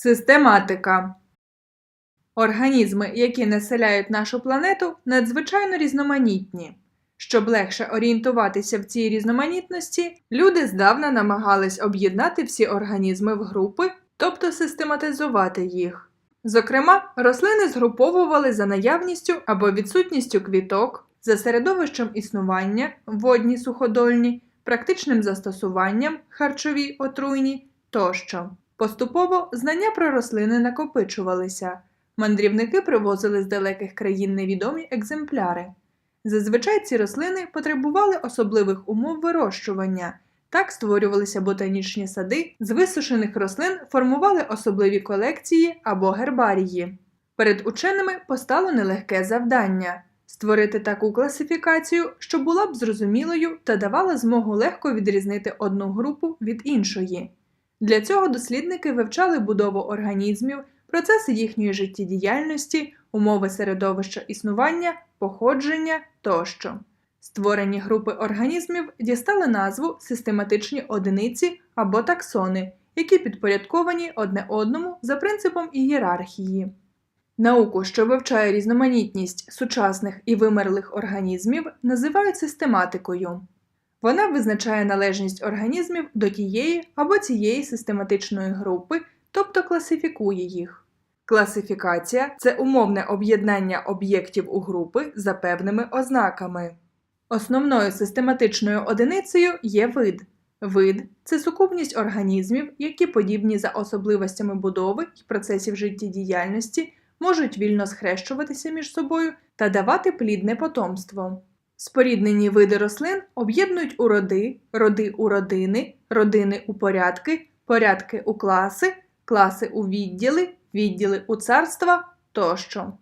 Систематика Організми, які населяють нашу планету, надзвичайно різноманітні. Щоб легше орієнтуватися в цій різноманітності, люди здавна намагались об'єднати всі організми в групи, тобто систематизувати їх. Зокрема, рослини згруповували за наявністю або відсутністю квіток, за середовищем існування, водні суходольні, практичним застосуванням, харчові отруйні тощо. Поступово знання про рослини накопичувалися. Мандрівники привозили з далеких країн невідомі екземпляри. Зазвичай ці рослини потребували особливих умов вирощування. Так створювалися ботанічні сади, з висушених рослин формували особливі колекції або гербарії. Перед ученими постало нелегке завдання створити таку класифікацію, що була б зрозумілою та давала змогу легко відрізнити одну групу від іншої. Для цього дослідники вивчали будову організмів, процеси їхньої життєдіяльності, умови середовища існування, походження тощо. Створені групи організмів дістали назву систематичні одиниці або таксони, які підпорядковані одне одному за принципом ієрархії. Науку, що вивчає різноманітність сучасних і вимерлих організмів, називають систематикою. Вона визначає належність організмів до тієї або цієї систематичної групи, тобто класифікує їх. Класифікація це умовне об'єднання об'єктів у групи за певними ознаками. Основною систематичною одиницею є вид. Вид це сукупність організмів, які подібні за особливостями будови і процесів життєдіяльності, можуть вільно схрещуватися між собою та давати плідне потомство. Споріднені види рослин об'єднують у роди, роди у родини, родини у порядки, порядки у класи, класи у відділи, відділи у царства тощо.